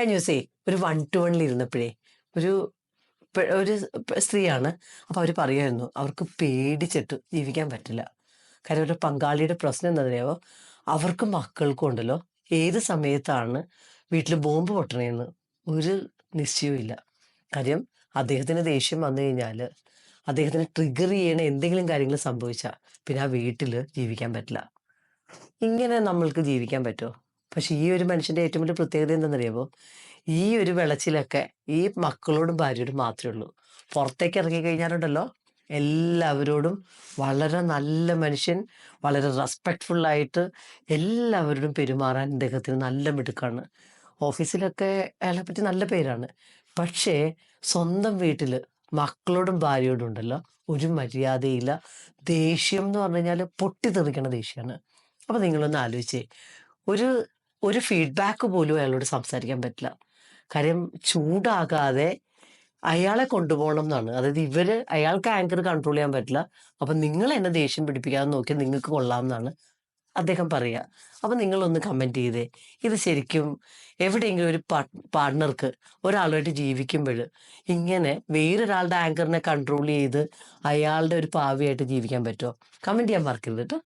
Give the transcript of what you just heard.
കഴിഞ്ഞ ദിവസേ ഒരു വൺ ടു വണ്ണിൽ ഇരുന്നപ്പോഴേ ഒരു ഒരു സ്ത്രീയാണ്. അപ്പോൾ അവർ പറയുമായിരുന്നു അവർക്ക് പേടിച്ചിട്ട് ജീവിക്കാൻ പറ്റില്ല. കാര്യം ഒരു പങ്കാളിയുടെ പ്രശ്നം എന്താണെന്നറിയാമോ അവർക്ക് മക്കൾക്കും ഉണ്ടല്ലോ ഏത് സമയത്താണ് വീട്ടിൽ ബോംബ് പൊട്ടണേന്ന് ഒരു നിശ്ചയവും കാര്യം അദ്ദേഹത്തിന് ദേഷ്യം വന്നു കഴിഞ്ഞാൽ അദ്ദേഹത്തിന് ട്രിഗർ ചെയ്യണ എന്തെങ്കിലും കാര്യങ്ങൾ സംഭവിച്ചാൽ പിന്നെ ആ വീട്ടിൽ ജീവിക്കാൻ പറ്റില്ല. ഇങ്ങനെ നമ്മൾക്ക് ജീവിക്കാൻ പറ്റുമോ പക്ഷെ ഈ ഒരു മനുഷ്യന്റെ ഏറ്റവും വലിയ പ്രത്യേകത എന്താണെന്നറിയാമോ ഈ ഒരു വെളച്ചിലൊക്കെ ഈ മക്കളോടും ഭാര്യയോടും മാത്രമേ ഉള്ളൂ. പുറത്തേക്ക് ഇറങ്ങി കഴിഞ്ഞാലുണ്ടല്ലോ എല്ലാവരോടും വളരെ നല്ല മനുഷ്യൻ വളരെ റെസ്പെക്ട്ഫുൾ ആയിട്ട് എല്ലാവരോടും പെരുമാറാൻ അദ്ദേഹത്തിന് നല്ല മിടുക്കാണ്. ഓഫീസിലൊക്കെ അയാളെ പറ്റി നല്ല പേരാണ്. പക്ഷേ സ്വന്തം വീട്ടിൽ മക്കളോടും ഭാര്യയോടും ഉണ്ടല്ലോ ഒരു മര്യാദയില്ല. ദേഷ്യം എന്ന് പറഞ്ഞു കഴിഞ്ഞാൽ പൊട്ടിത്തെറിക്കണ ദേഷ്യമാണ് അപ്പോൾ നിങ്ങളൊന്ന് ആലോചിച്ചേ ഒരു ഒരു ഫീഡ്ബാക്ക് പോലും അയാളോട് സംസാരിക്കാൻ പറ്റില്ല. കാര്യം ചൂടാകാതെ അയാളെ കൊണ്ടുപോകണം എന്നാണ് അതായത് ഇവർ അയാൾക്ക് ആങ്കർ കൺട്രോൾ ചെയ്യാൻ പറ്റില്ല. അപ്പം നിങ്ങൾ എന്നെ ദേഷ്യം പിടിപ്പിക്കാതെ നോക്കി നിങ്ങൾക്ക് കൊള്ളാം എന്നാണ് അദ്ദേഹം പറയുക. അപ്പം നിങ്ങളൊന്ന് കമന്റ് ചെയ്തേ. ഇത് ശരിക്കും എവിടെയെങ്കിലും ഒരു പാർട്ട്ണർക്ക് ഒരാളുമായിട്ട് ജീവിക്കുമ്പോൾ ഇങ്ങനെ വേറൊരാളുടെ ആങ്കറിനെ കൺട്രോൾ ചെയ്ത് അയാളുടെ ഒരു പാവിയായിട്ട് ജീവിക്കാൻ പറ്റുമോ? കമന്റ് ചെയ്യാൻ മറക്കരുത് കേട്ടോ